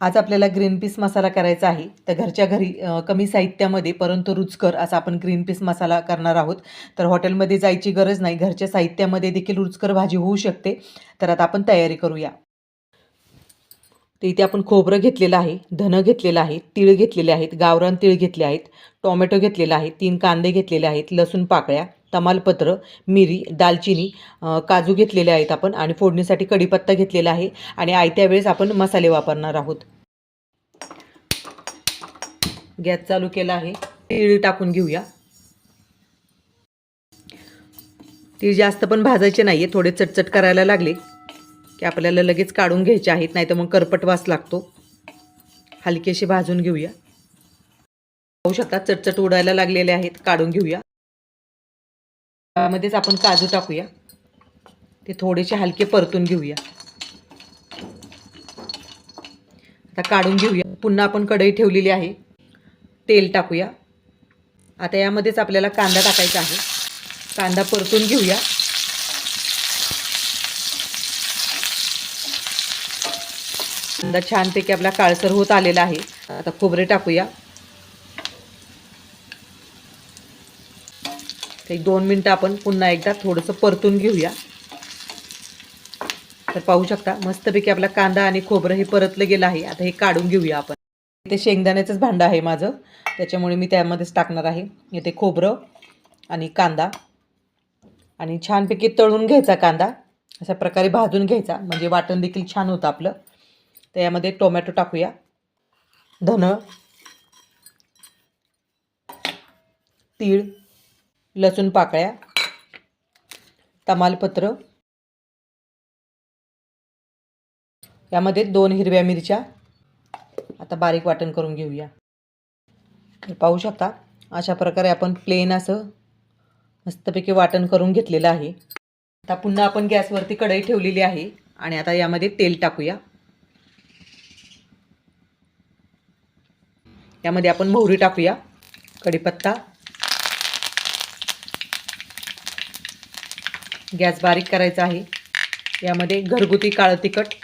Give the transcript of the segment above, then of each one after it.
आज आपल्याला green peas मसाला करायचा आहे. तर घरच्या घरी कमी साहित्यामध्ये परंतु रुचकर असा आपण ग्रीन पीस मसाला करणार आहोत. तर हॉटेलमध्ये जायची गरज नाही. घरच्या साहित्यामध्ये देखील रुचकर भाजी होऊ शकते. तर आता आपण तयारी करूया. तर इथे आपण खोबरं घेतलेलं आहे धनं घेतलेलं आहे तीळ घेतलेले आहेत गावरान तीळ घेतले आहेत टोमॅटो घेतलेला आहे तीन कांदे घेतलेले आहेत लसूण पाकळ्या तमालपत्र मिरी दालचिनी काजू घेतलेले आहेत आपण आणि फोडणीसाठी कढीपत्ता घेतलेला आहे आणि आयत्या वेळेस आपण मसाले वापरणार आहोत. गॅस चालू केला आहे. तिळी टाकून घेऊया. तीळ जास्त पण भाजायचे नाही आहे थोडे चटचट करायला लागले की आपल्याला लगेच काढून घ्यायचे आहेत नाही तर मग करपट वास लागतो. हलकेशी भाजून घेऊया. पाहू शकता चटचट उडायला लागलेले आहेत काढून घेऊया. त्यामध्येच आपण काजू टाकूया. ते थोडेसे हलके परतून घेऊया. आता काढून घेऊया. पुन्हा आपण कढई ठेवलेली आहे. तेल टाकूया. आता यामध्येच आपल्याला कांदा टाकायचा आहे. कांदा परतून घेऊया. कांदा छानपैकी आपला काळसर होत आलेला आहे. आता खोबरे टाकूया. एक दोन मिनटं आपण पुन्हा एकदा थोडंसं परतून घेऊया. तर पाहू शकता मस्तपैकी आपला कांदा आणि खोबरं हे परतलं गेलं आहे. आता हे काढून घेऊया आपण. इथे शेंगदाण्याचंच भांडं आहे माझं. त्याच्यामुळे मी त्यामध्येच टाकणार आहे. इथे खोबरं आणि कांदा. आणि छानपैकी तळून घ्यायचा कांदा. अशा प्रकारे भाजून घ्यायचा. म्हणजे वाटण देखील छान होतं आपलं. तर यामध्ये टोमॅटो टाकूया. धनं तीळ. लसूण पाकळ्या तमालपत्र यामध्ये दोन हिरव्या मिरच्या. आता बारीक वाटण करून घेऊया. तर पाहू शकता अशा प्रकारे आपण प्लेन असं मस्तपैकी वाटण करून घेतलेलं आहे. आता पुन्हा आपण गॅसवरती कढई ठेवलेली आहे आणि आता यामध्ये तेल टाकूया. यामध्ये आपण मोहरी टाकूया कढीपत्ता गॅस बारीक करायचा आहे. यामध्ये घरगुती काळं तिखट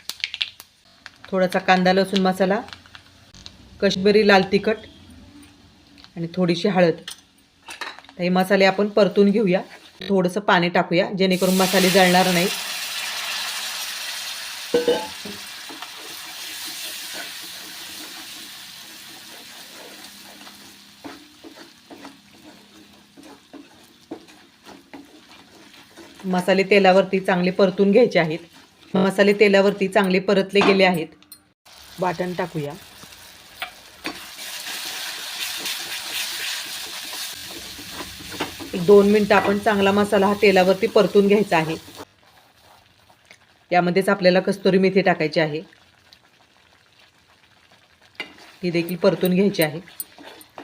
थोडासा कांदा लसूण मसाला कश्मीरी लाल तिखट आणि थोडीशी हळद. हे मसाले आपण परतून घेऊया. थोडंसं पाणी टाकूया जेणेकरून मसाले जळणार नाहीत. मसाले तेलावरती चांगले परतून घ्यायचे आहेत. मसाले तेलावरती चांगले परतले गेले आहेत. वाटण टाकूया. एक दोन मिनटं आपण चांगला मसाला हा तेलावरती परतून घ्यायचा आहे. यामध्येच आपल्याला कस्तुरी मेथी टाकायची आहे. ही देखील परतून घ्यायची आहे.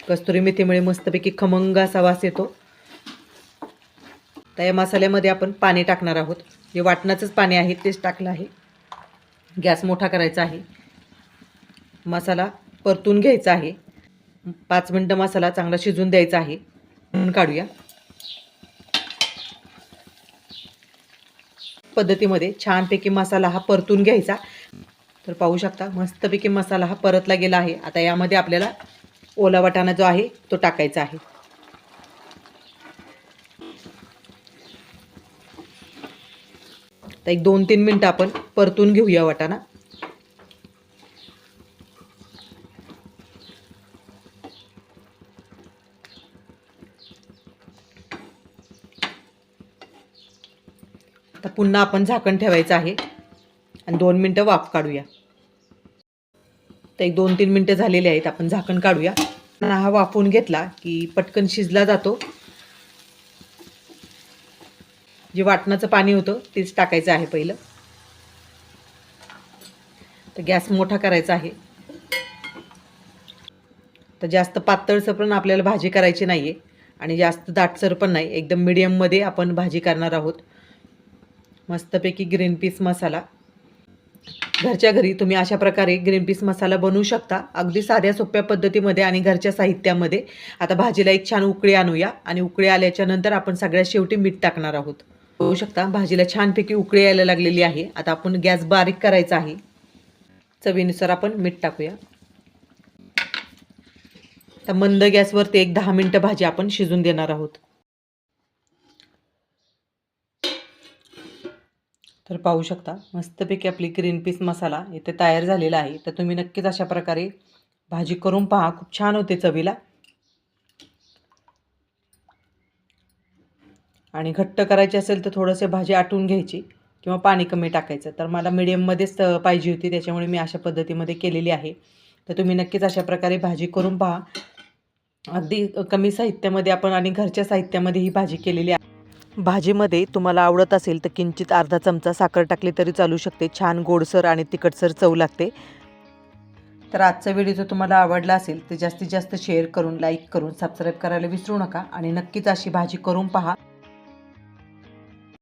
कस्तुरी मेथीमुळे मस्तपैकी खमंग असा वास येतो. आता या मसाल्यामध्ये आपण पाणी टाकणार आहोत. जे वाटणाचंच पाणी आहे तेच टाकलं आहे. गॅस मोठा करायचा आहे. मसाला परतून घ्यायचा आहे. पाच मिनटं मसाला चांगला शिजून द्यायचा आहे. म्हणून काढूया. पद्धतीमध्ये छानपैकी मसाला हा परतून घ्यायचा. तर पाहू शकता मस्तपैकी मसाला हा परतला गेला आहे. आता यामध्ये आपल्याला ओला वाटाणा जो आहे तो टाकायचा आहे. तर एक दोन तीन मिनटं आपण परतून घेऊया वाटाणा. आता पुन्हा आपण झाकण ठेवायचं आहे. आणि दोन मिनटं वाफ काढूया. तर एक दोन तीन मिनटं झालेली आहेत आपण झाकण काढूया. हा वाफवून घेतला की पटकन शिजला जातो. जे वाटणाचं पाणी होतं तेच टाकायचं आहे पहिलं. तर गॅस मोठा करायचा आहे. तर जास्त पातळसर पण आपल्याला भाजी करायची नाही आहे आणि जास्त दाटसर पण नाही. एकदम मिडियममध्ये आपण भाजी करणार आहोत. मस्तपैकी ग्रीन पीस मसाला. घरच्या घरी तुम्ही अशा प्रकारे ग्रीन पीस मसाला बनवू शकता. अगदी साध्या सोप्या पद्धतीमध्ये आणि घरच्या साहित्यामध्ये. आता भाजीला एक छान उकळी आणूया आणि उकळी आल्याच्यानंतर आपण सगळ्यात शेवटी मीठ टाकणार आहोत. पाहू शकता. भाजीला छानपैकी उकळी यायला लागलेली आहे. आता आपण गॅस बारीक करायचा आहे. चवीनुसार आपण मीठ टाकूया. तर मंद गॅसवरती एक दहा मिनटं भाजी आपण शिजून देणार आहोत. तर पाहू शकता मस्तपैकी आपली ग्रीन पीस मसाला इथे तयार झालेला आहे. तर तुम्ही नक्कीच अशा प्रकारे भाजी करून पहा. खूप छान होते चवीला. आणि घट्ट करायची असेल तर थोडंसं भाजी आटून घ्यायची किंवा पाणी कमी टाकायचं. तर मला मिडियममध्येच पाहिजे होती. त्याच्यामुळे मी अशा पद्धतीमध्ये केलेली आहे. तर तुम्ही नक्कीच अशा प्रकारे भाजी करून पहा. अगदी कमी साहित्यामध्ये आपण आणि घरच्या साहित्यामध्ये ही भाजी केलेली आहे. भाजीमध्ये तुम्हाला आवडत असेल तर किंचित अर्धा चमचा साखर टाकली तरी चालू शकते. छान गोडसर आणि तिखटसर चव लागते. तर आजचा व्हिडिओ जर तुम्हाला आवडला असेल तर जास्तीत जास्त शेअर करून लाईक करून सबस्क्राईब करायला विसरू नका. आणि नक्कीच अशी भाजी करून पहा.